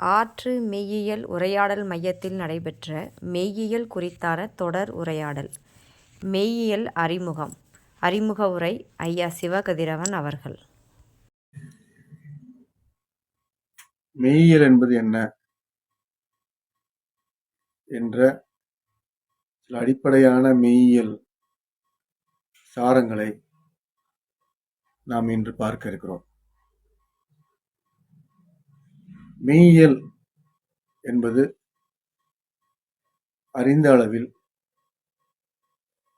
ஆற்று மெய்யியல் உரையாடல் மையத்தில் நடைபெற்ற மெய்யியல் குறித்தான தொடர் உரையாடல். மெய்யியல் அறிமுகம். அறிமுக உரை ஐயா சிவகதிரவன் அவர்கள். மெய்யியல் என்பது என்ன? என்ற சில அடிப்படையான மெய்யியல் சாரங்களை நாம் இன்று பார்க்க இருக்கிறோம். மெய்யியல் என்பது அறிந்த அளவில்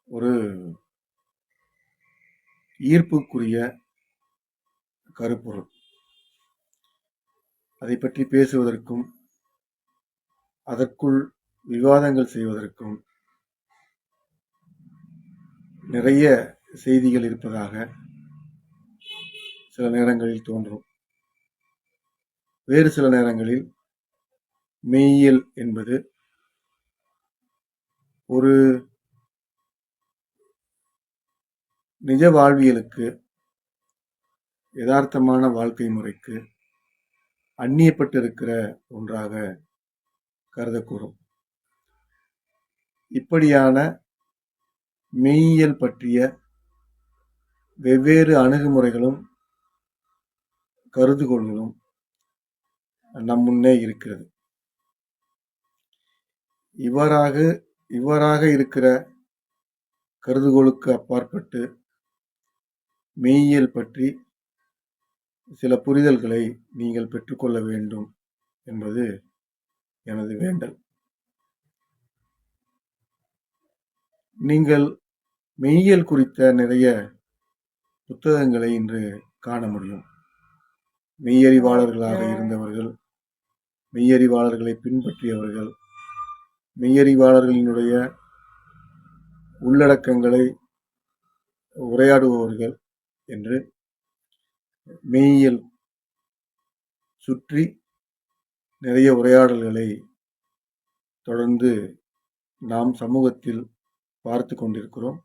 ஒரு ஈர்ப்புக்குரிய கருப்பொருள். அதை பற்றி பேசுவதற்கும் அதற்குள் விவாதங்கள் செய்வதற்கும் நிறைய செய்திகள் இருப்பதாக சில நேரங்களில் தோன்றும். வேறு சில நேரங்களில் மெய்யியல் என்பது ஒரு நிஜ வாழ்வியலுக்கு யதார்த்தமான வாழ்க்கை முறைக்கு அந்நியப்பட்டிருக்கிற ஒன்றாக கருதக்கூடும். இப்படியான மெய்யியல் பற்றிய வெவ்வேறு அணுகுமுறைகளும் கருதுகோள்களும் நம் முன்னே இருக்கிறது. இவ்வாறாக இவ்வாறாக இருக்கிற கருதுகோளுக்கு அப்பாற்பட்டு மெய்யியல் பற்றி சில புரிதல்களை நீங்கள் பெற்றுக்கொள்ள வேண்டும் என்பது எனது வேண்டல். நீங்கள் மெய்யியல் குறித்த நிறைய புத்தகங்களை இன்று காண முடியும். மெய்யறிவாளர்களாக இருந்தவர்கள் மெய்யறிவாளர்களை பின்பற்றியவர்கள். மெய்யறிவாளர்களினுடைய உள்ளடக்கங்களை உரையாடுபவர்கள் என்று மெய்யியல் சுற்றி நிறைய உரையாடல்களை தொடர்ந்து நாம் சமூகத்தில் பார்த்து கொண்டிருக்கிறோம்.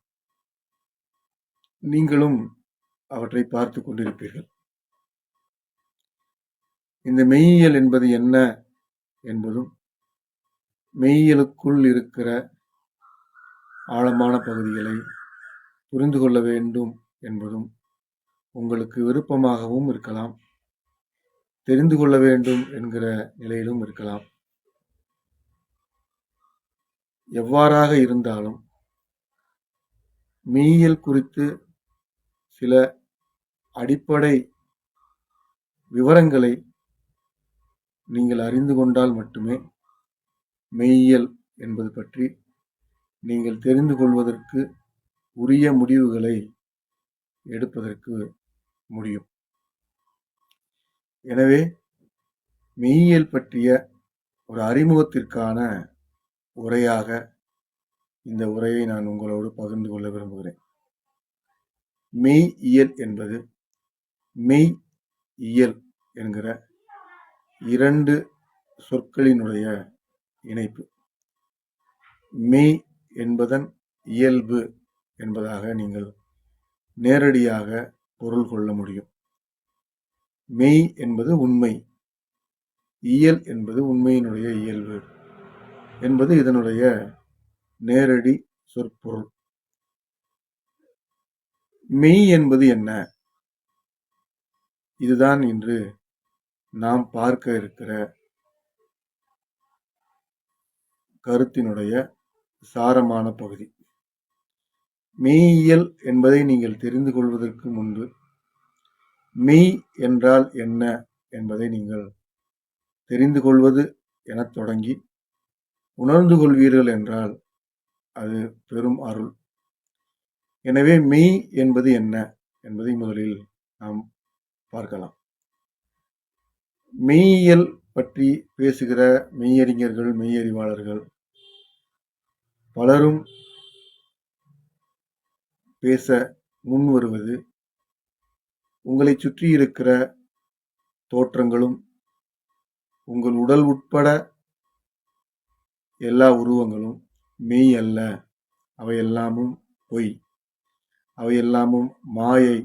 நீங்களும் அவற்றை பார்த்து கொண்டிருப்பீர்கள். இந்த மெய்யியல் என்பது என்ன என்பதும் மெய்யியலுக்குள் இருக்கிற ஆழமான பகுதிகளை புரிந்து கொள்ள வேண்டும் என்பதும் உங்களுக்கு விருப்பமாகவும் இருக்கலாம். தெரிந்து கொள்ள வேண்டும் என்கிற நிலையிலும் இருக்கலாம். எவ்வாறாக இருந்தாலும் மெய்யியல் குறித்து சில அடிப்படை விவரங்களை நீங்கள் அறிந்து கொண்டால் மட்டுமே மெய்யியல் என்பது பற்றி நீங்கள் தெரிந்து கொள்வதற்கு உரிய முடிவுகளை எடுப்பதற்கு முடியும். எனவே மெய்யியல் பற்றிய ஒரு அறிமுகத்திற்கான உரையாக இந்த உரையை நான் உங்களோடு பகிர்ந்து கொள்ள விரும்புகிறேன். மெய் இயல் என்பது மெய் இயல் என்கிற இரண்டு சொற்களினுடைய இணைப்பு. மெய் என்பதன் இயல்பு என்பதாக நீங்கள் நேரடியாக பொருள் கொள்ள முடியும். மெய் என்பது உண்மை. இயல் என்பது உண்மையினுடைய இயல்பு என்பது இதனுடைய நேரடி சொற்பொருள். மெய் என்பது என்ன? இதுதான் இன்று நாம் பார்க்க இருக்கிற கருத்தினுடைய சாரமான பகுதி. மெய்யியல் என்பதை நீங்கள் தெரிந்து கொள்வதற்கு முன்பு மெய் என்றால் என்ன என்பதை நீங்கள் தெரிந்து கொள்வது எனத் தொடங்கி உணர்ந்து கொள்வீர்கள் என்றால் அது பெரும் அருள். எனவே மெய் என்பது என்ன என்பதை முதலில் நாம் பார்க்கலாம். மெய்யியல் பற்றி பேசுகிற மெய்யறிஞர்கள் மெய்யறிவாளர்கள் பலரும் பேச முன் வருவது உங்களை சுற்றி இருக்கிற தோற்றங்களும் உங்கள் உடல் உட்பட எல்லா உருவங்களும் மெய் அல்ல. அவையெல்லாமும் பொய். அவையெல்லாமும் மாயை.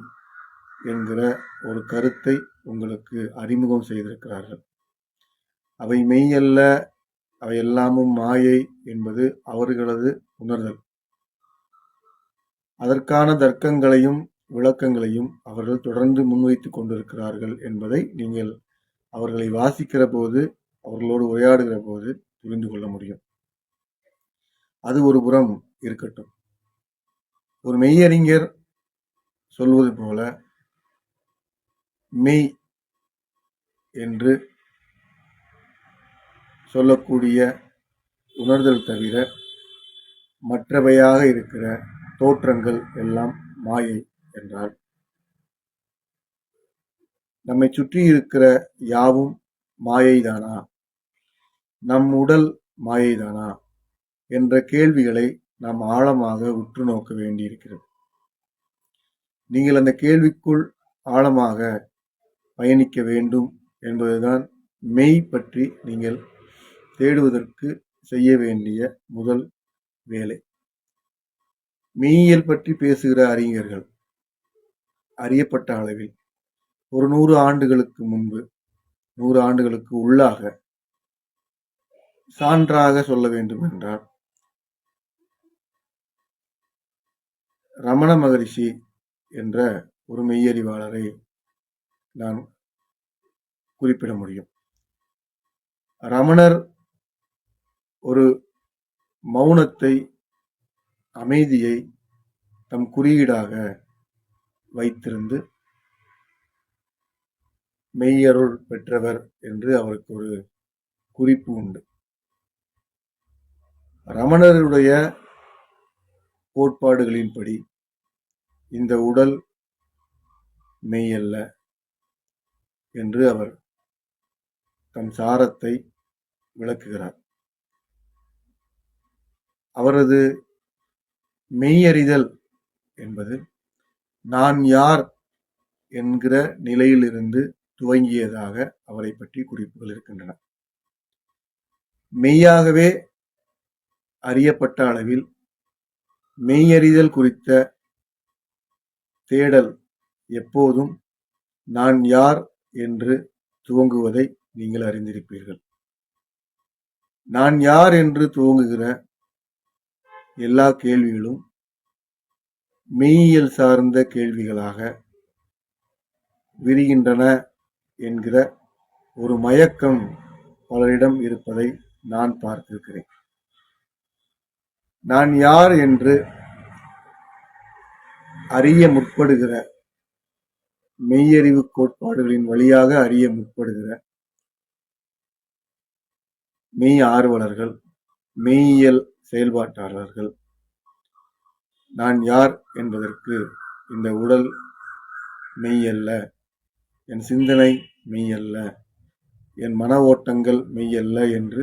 என்கிற ஒரு கருத்தை உங்களுக்கு அறிமுகம் செய்திருக்கிறார்கள். அவை மெய்யல்ல அவை எல்லாமும் மாயை என்பது அவர்களது உணர்தல். அதற்கான தர்க்கங்களையும் விளக்கங்களையும் அவர்கள் தொடர்ந்து முன்வைத்துக் கொண்டிருக்கிறார்கள் என்பதை நீங்கள் அவர்களை வாசிக்கிற போது அவர்களோடு உரையாடுகிற போது புரிந்து கொள்ள முடியும். அது ஒரு புறம் இருக்கட்டும். ஒரு மெய்யறிஞர் சொல்வது போல மெய் என்று சொல்லக்கூடிய உணர்தல் தவிர மற்றவையாக இருக்கிற தோற்றங்கள் எல்லாம் மாயை என்றால். நம்மை சுற்றி இருக்கிற யாவும் மாயைதானா? நம் உடல் மாயைதானா? என்ற கேள்விகளை நாம் ஆழமாக உற்று நோக்க வேண்டியிருக்கிறது. நீங்கள் அந்த கேள்விக்குள் ஆழமாக பயணிக்க வேண்டும் என்பதுதான் மெய் பற்றி நீங்கள் தேடுவதற்கு செய்ய வேண்டிய முதல் வேலை. மெய்யியல் பற்றி பேசுகிற அறிஞர்கள் அறியப்பட்ட அளவில் ஒரு நூறு ஆண்டுகளுக்கு முன்பு நூறு ஆண்டுகளுக்கு உள்ளாக சான்றாக சொல்ல வேண்டும் என்றால் ரமண மகரிஷி என்ற ஒரு மெய்யறிவாளரை நான் குறிப்பிட முடியும். ரமணர் ஒரு மௌனத்தை அமைதியை தம் குறியீடாக வைத்திருந்து மெய்யருள் பெற்றவர் என்று அவருக்கு ஒரு குறிப்பு உண்டு. ரமணருடைய கோட்பாடுகளின்படி இந்த உடல் மெய்யல்ல என்று அவர் தம் சாரத்தை விளக்குகிறார். அவரது மெய்யறிதல் என்பது நான் யார் என்கிற நிலையிலிருந்து துவங்கியதாக அவரை பற்றி குறிப்புகள் இருக்கின்றன. மெய்யாகவே அறியப்பட்ட அளவில் மெய்யறிதல் குறித்த தேடல் எப்போதும் நான் யார் என்று துவங்குவதை நீங்கள் அறிந்திருப்பீர்கள். நான் யார் என்று துவங்குகிற எல்லா கேள்விகளும் மெய்யியல் சார்ந்த கேள்விகளாக விரிகின்றன என்கிற ஒரு மயக்கம் பலரிடம் இருப்பதை நான் பார்த்திருக்கிறேன். நான் யார் என்று அறிய முற்படுகிற மெய்யறிவு கோட்பாடுகளின் வழியாக அறிய முற்படுகிற மெய் ஆர்வலர்கள் மெய்யியல் செயல்பாட்டாளர்கள். நான் யார் என்பதற்கு இந்த உடல் மெய்யல்ல என் சிந்தனை மெய்யல்ல என் மன ஓட்டங்கள் மெய்யல்ல என்று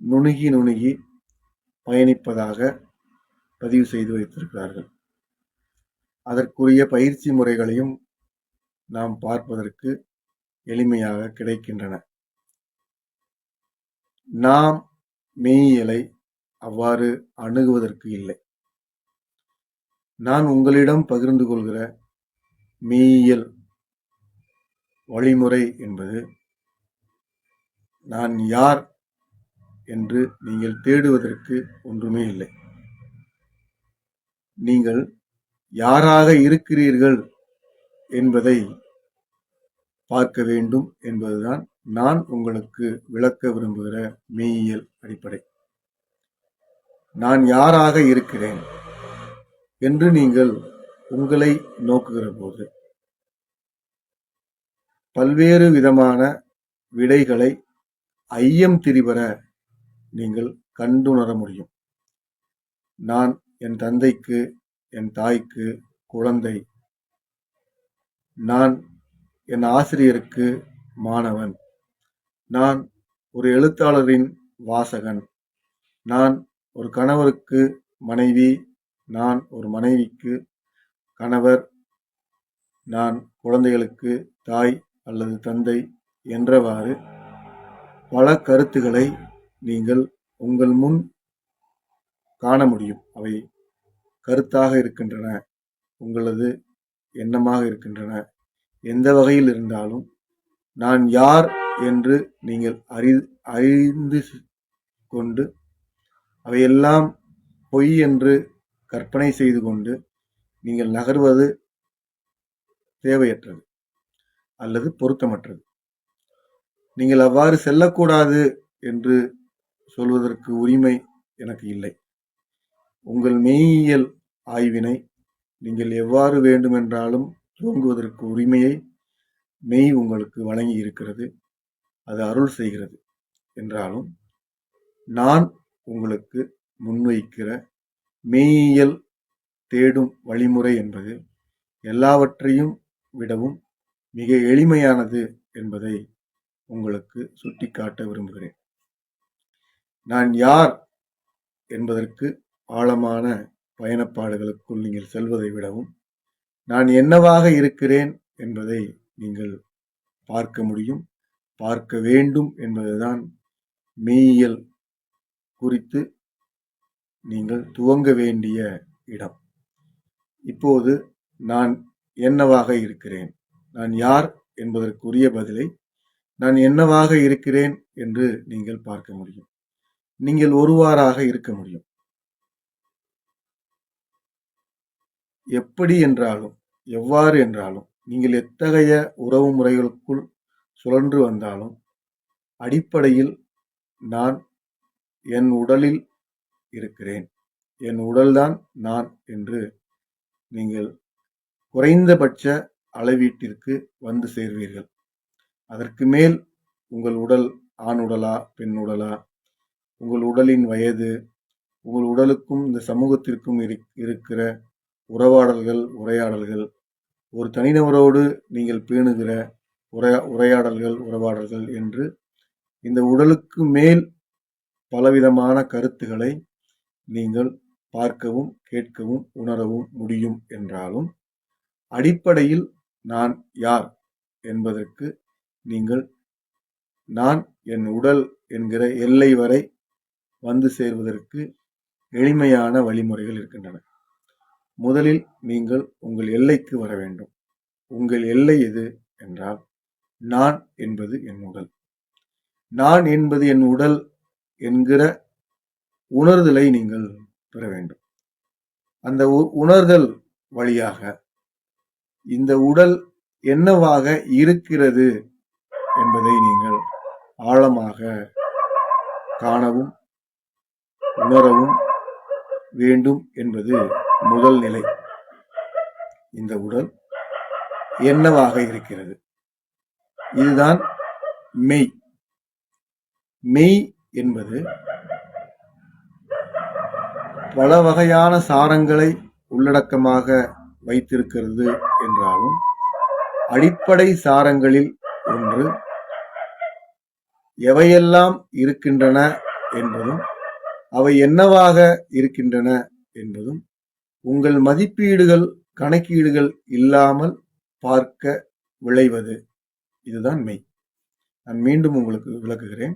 நுணுகி நுணுகி பயணிப்பதாக பதிவு செய்து வைத்திருக்கிறார்கள். அதற்குரிய பயிற்சி முறைகளையும் நாம் பார்ப்பதற்கு எளிமையாக கிடைக்கின்றன. நாம் மெய்யியலை அவ்வாறு அணுகுவதற்கு இல்லை. நான் உங்களிடம் பகிர்ந்து கொள்கிற மெய்யியல் வழிமுறை என்பது நான் யார் என்று நீங்கள் தேடுவதற்கு ஒன்றுமே இல்லை. நீங்கள் யாராக இருக்கிறீர்கள் என்பதை பார்க்க வேண்டும் என்பதுதான் நான் உங்களுக்கு விளக்க விரும்புகிற மெய்யியல் அடிப்படை. நான் யாராக இருக்கிறேன் என்று நீங்கள் உங்களை நோக்குகிற போது பல்வேறு விதமான விடைகளை ஐயம் திரிபர நீங்கள் கண்டுணர முடியும். நான் என் தந்தைக்கு என் தாய்க்கு குழந்தை நான் என் ஆசிரியருக்கு மாணவன். நான் ஒரு எழுத்தாளரின் வாசகன். நான் ஒரு கணவருக்கு மனைவி. நான் ஒரு மனைவிக்கு கணவர். நான் குழந்தைகளுக்கு தாய் அல்லது தந்தை என்றவாறு பல கருத்துக்களை நீங்கள் உங்கள் முன் காண முடியும். அவை கருத்தாக இருக்கின்றன. உங்களது எண்ணமாக இருக்கின்றன. எந்த வகையில் இருந்தாலும் நான் யார் என்று நீங்கள் அறி அறிந்து கொண்டு அவையெல்லாம் பொய் என்று கற்பனை செய்து கொண்டு நீங்கள் நகர்வது தேவையற்றது அல்லது பொருத்தமற்றது. நீங்கள் அவ்வாறு செல்லக்கூடாது என்று சொல்வதற்கு உரிமை எனக்கு இல்லை. உங்கள் மெய்யியல் ஆய்வினை நீங்கள் எவ்வாறு வேண்டுமென்றாலும் துவங்குவதற்கு உரிமையை மெய் உங்களுக்கு வழங்கி இருக்கிறது அது அருள் செய்கிறது என்றாலும் நான் உங்களுக்கு முன்வைக்கிற மெய்யியல் தேடும் வழிமுறை என்பது எல்லாவற்றையும் விடவும் மிக எளிமையானது என்பதை உங்களுக்கு சுட்டிக்காட்ட விரும்புகிறேன். நான் யார் என்பதற்கு ஆழமான பயணப்பாடுகளுக்குள் நீங்கள் செல்வதை விடவும் நான் என்னவாக இருக்கிறேன் என்பதை நீங்கள் பார்க்க முடியும். பார்க்க வேண்டும் என்பதுதான் மெய்யியல் குறித்து நீங்கள் துவங்க வேண்டிய இடம். இப்போது நான் என்னவாக இருக்கிறேன்? நான் யார் என்பதற்குரிய பதிலை நான் என்னவாக இருக்கிறேன் என்று நீங்கள் பார்க்க முடியும். நீங்கள் ஒருவாறாக இருக்க முடியும். எப்படி என்றாலும் எவ்வாறு என்றாலும் நீங்கள் எத்தகைய உறவு முறைகளுக்குள் சுழன்று வந்தாலும் அடிப்படையில் நான் என் உடலில் இருக்கிறேன். என் உடல்தான் நான் என்று நீங்கள் குறைந்தபட்ச அளவீட்டிற்கு வந்து சேர்வீர்கள். அதற்கு மேல் உங்கள் உடல் ஆண் உடலா பெண் உடலா உங்கள் உடலின் வயது உங்கள் உடலுக்கும் இந்த சமூகத்திற்கும் இருக் இருக்கிற உறவாடல்கள் உரையாடல்கள். ஒரு தனிநபரோடு நீங்கள் பேணுகிற உரையா உரையாடல்கள் உறவாடல்கள் என்று இந்த உடலுக்கு மேல் பலவிதமான கருத்துக்களை நீங்கள் பார்க்கவும் கேட்கவும் உணரவும் முடியும் என்றாலும் அடிப்படையில் நான் யார் என்பதற்கு நீங்கள் நான் என் உடல் என்கிற எல்லை வரை வந்து சேர்வதற்கு எளிமையான வழிமுறைகள் இருக்கின்றன. முதலில் நீங்கள் உங்கள் எல்லைக்கு வர வேண்டும். உங்கள் எல்லை எது என்றால் நான் என்பது என் உடல். நான் என்பது என் உடல் என்கிற உணர்தலை நீங்கள் பெற வேண்டும். அந்த உ- உணர்தல் வழியாக இந்த உடல் என்னவாக இருக்கிறது என்பதை நீங்கள் ஆழமாக காணவும் உணரவும் வேண்டும் என்பது முதல் நிலை. இந்த உடல் என்னவாக இருக்கிறது? இதுதான் மெய். மெய் என்பது பல வகையான சாரங்களை உள்ளடக்கமாக வைத்திருக்கிறது என்றாலும் அடிப்படை சாரங்களில் ஒன்று எவையெல்லாம் இருக்கின்றன என்பதும் அவை என்னவாக இருக்கின்றன என்பதும் உங்கள் மதிப்பீடுகள் கணக்கீடுகள் இல்லாமல் பார்க்க விளைவது. இதுதான் மெய். நான் மீண்டும் உங்களுக்கு விளக்குகிறேன்.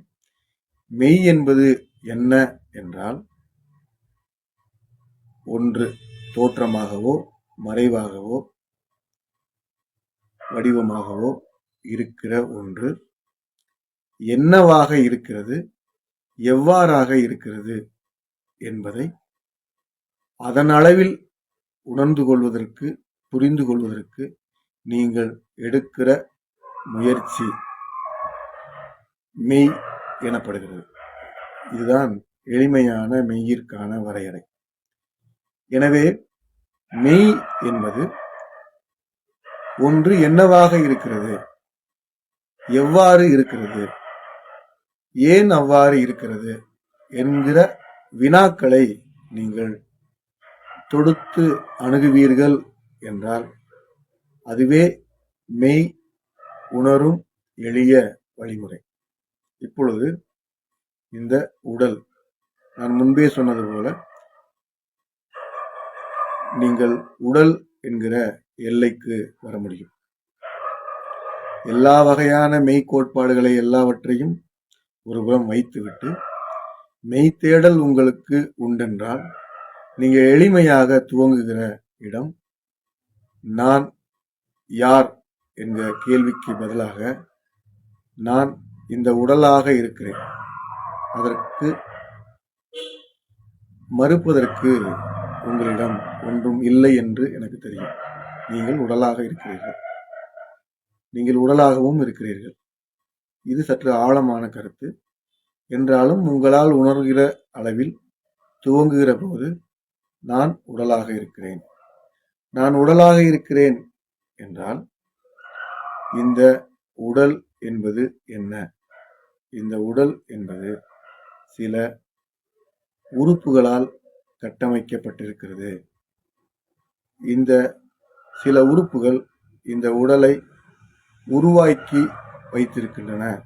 மெய் என்பது என்ன என்றால் ஒன்று தோற்றமாகவோ மறைவாகவோ வடிவமாகவோ இருக்கிற ஒன்று. என்னவாக இருக்கிறது எவ்வாறாக இருக்கிறது என்பதை அதன் அளவில் உணர்ந்து கொள்வதற்கு புரிந்து கொள்வதற்கு நீங்கள் எடுக்கிற முயற்சி மெய் எனப்படுகிறது. இதுதான் எளிமையான மெய்யிற்கான வரையறை. எனவே மெய் என்பது ஒன்று என்னவாக இருக்கிறது? எவ்வாறு இருக்கிறது? ஏன் அவ்வாறு இருக்கிறது? என்கிற வினாக்களை நீங்கள் தொடுத்து அணுகுவீர்கள் என்றால் அதுவே மெய் உணரும் எளிய வழிமுறை. இப்பொழுது இந்த உடல். நான் முன்பே சொன்னது போல நீங்கள் உடல் என்கிற எல்லைக்கு வர முடியும். எல்லா வகையான மெய் கோட்பாடுகளை எல்லாவற்றையும் ஒருபுறம் வைத்துவிட்டு மெய் தேடல் உங்களுக்கு உண்டென்றால் நீங்க எளிமையாக துவங்குகிற இடம் நான் யார் என்கிற கேள்விக்கு பதிலாக நான் இந்த உடலாக இருக்கிறேன். அதற்கு மறுப்பதற்கு உங்களிடம் ஒன்றும் இல்லை என்று எனக்கு தெரியும். நீங்கள் உடலாக இருக்கிறீர்கள். நீங்கள் உடலாகவும் இருக்கிறீர்கள். இது சற்று ஆழமான கருத்து. என்றாலும் உங்களால் உணர்கிற அளவில் துவங்குகிற போது நான் உடலாக இருக்கிறேன். நான் உடலாக இருக்கிறேன் என்றால் இந்த உடல் என்பது என்ன? இந்த உடல் என்பது சில உறுப்புகளால் கட்டமைக்கப்பட்டிருக்கிறது. இந்த சில உறுப்புகள் இந்த உடலை உருவாக்கி வைத்திருக்கின்றன.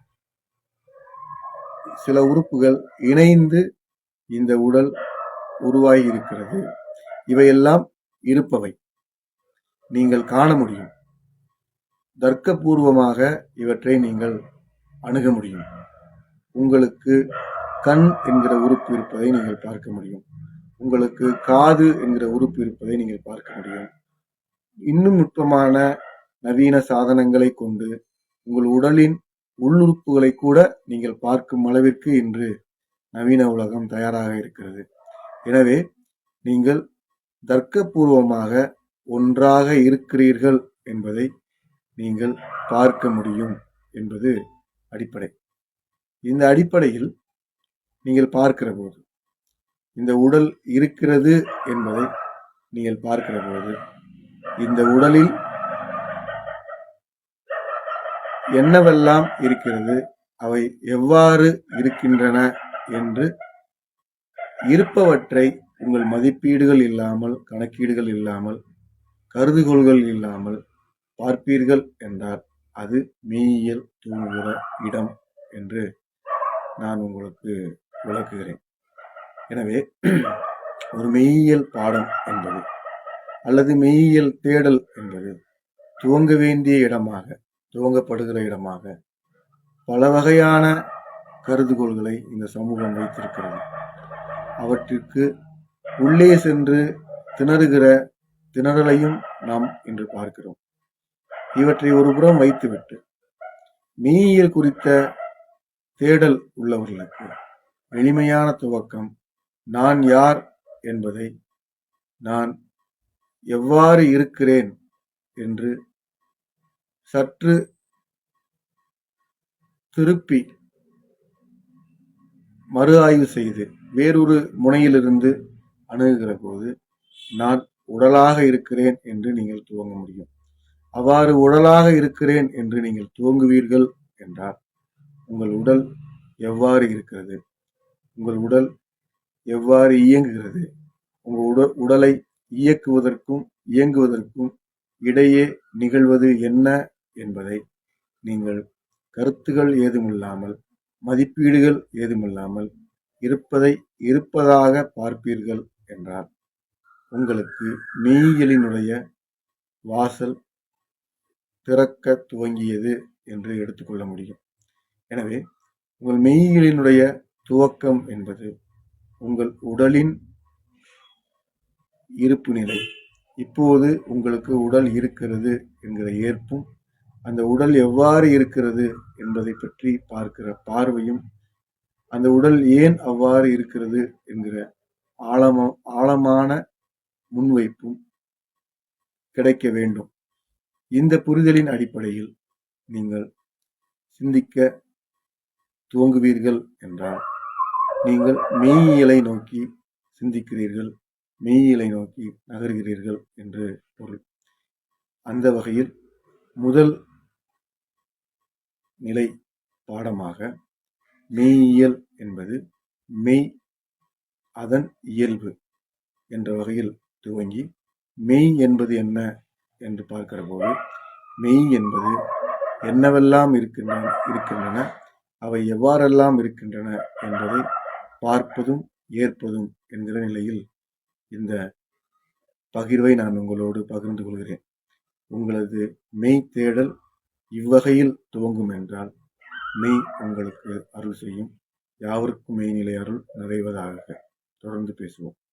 சில உறுப்புகள் இணைந்து இந்த உடல் உருவாகி இருக்கிறது இவையெல்லாம் இருப்பவை. நீங்கள் காண முடியும். தர்க்கபூர்வமாக இவற்றை நீங்கள் அணுக முடியும். உங்களுக்கு கண் என்கிற உறுப்பு இருப்பதை நீங்கள் பார்க்க முடியும். உங்களுக்கு காது என்கிற உறுப்பு இருப்பதை நீங்கள் பார்க்க முடியும். இன்னும் நுட்பமான நவீன சாதனங்களை கொண்டு உங்கள் உடலின் உள்ளுறுப்புகளை கூட நீங்கள் பார்க்கும் அளவிற்கு இன்று நவீன உலகம் தயாராக இருக்கிறது. எனவே நீங்கள் தர்க்கபூர்வமாக ஒன்றாக இருக்கிறீர்கள் என்பதை நீங்கள் பார்க்க முடியும் என்பது அடிப்படை. இந்த அடிப்படையில் நீங்கள் பார்க்கிற போது இந்த உடல் இருக்கிறது என்பதை நீங்கள் பார்க்கிற போது இந்த உடலில் என்னவெல்லாம் இருக்கிறது அவை எவ்வாறு இருக்கின்றன என்று இருப்பவற்றை உங்கள் மதிப்பீடுகள் இல்லாமல் கணக்கீடுகள் இல்லாமல் கருதுகோள்கள் இல்லாமல் பார்ப்பீர்கள் என்றால் அது மெய்யியல் தூங்குகிற இடம் என்று நான் உங்களுக்கு விளக்குகிறேன். எனவே ஒரு மெய்யியல் பாடம் என்பது அல்லது மெய்யியல் தேடல் என்பது துவங்க வேண்டிய இடமாக துவங்கப்படுகிற இடமாக பல வகையான கருதுகோள்களை இந்த சமூகம் வைத்திருக்கிறது. அவற்றிற்கு உள்ளே சென்று திணறுகிற திணறலையும் நாம் இன்று பார்க்கிறோம். இவற்றை ஒருபுறம் வைத்துவிட்டு மெய்யியல் குறித்த தேடல் உள்ளவர்களுக்கு எளிமையான துவக்கம் நான் யார் என்பதை நான் எவ்வாறு இருக்கிறேன் என்று சற்று திருப்பி மறு ஆய்வு செய்து வேறொரு முனையிலிருந்து அணுகுகிற போது நான் உடலாக இருக்கிறேன் என்று நீங்கள் துவங்க முடியும். அவ்வாறு உடலாக இருக்கிறேன் என்று நீங்கள் துவங்குவீர்கள் என்றால் உங்கள் உடல் எவ்வாறு இருக்கிறது? உங்கள் உடல் எவ்வாறு இயங்குகிறது? உங்கள் உடல் உடலை இயக்குவதற்கும் இயங்குவதற்கும் இடையே நிகழ்வது என்ன என்பதை நீங்கள் கருத்துகள் ஏதுமில்லாமல் மதிப்பீடுகள் ஏதுமில்லாமல் இருப்பதை இருப்பதாக பார்ப்பீர்கள் என்றால் உங்களுக்கு மெய்யலினுடைய வாசல் திறக்க துவங்கியது என்று எடுத்துக்கொள்ள முடியும். எனவே உங்கள் மெய்யலினுடைய துவக்கம் என்பது உங்கள் உடலின் இருப்பு நிலை. இப்போது உங்களுக்கு உடல் இருக்கிறது என்கிற ஏற்பும் அந்த உடல் எவ்வாறு இருக்கிறது என்பதை பற்றி பார்க்கிற பார்வையும் அந்த உடல் ஏன் அவ்வாறு இருக்கிறது என்கிற ஆழம ஆழமான முன்வைப்பும் கிடைக்க வேண்டும். இந்த புரிதலின் அடிப்படையில் நீங்கள் சிந்திக்க துவங்குவீர்கள் என்றால் நீங்கள் மெய்யியலை நோக்கி சிந்திக்கிறீர்கள் மெய்யியலை நோக்கி நகர்கிறீர்கள் என்று பொருள். அந்த வகையில் முதல் நிலை பாடமாக மெய்யியல் என்பது மெய் அதன் இயல்பு என்ற வகையில் துவங்கி மெய் என்பது என்ன என்று பார்க்கிற போது மெய் என்பது என்னவெல்லாம் இருக்கின்றன இருக்கின்றன அவை எவ்வாறெல்லாம் இருக்கின்றன என்பதை பார்ப்பதும் ஏற்பதும் என்கிற நிலையில் இந்த பகிர்வை நான் உங்களோடு பகிர்ந்து கொள்கிறேன். உங்களது மெய் தேடல் இவ்வகையில் துவங்கும் என்றால் மெய் உங்களுக்கு அருள் செய்யும். யாவருக்கும் மெய்நிலை அருள் நிறைவதாக. தொடர்ந்து பேசுவோம்.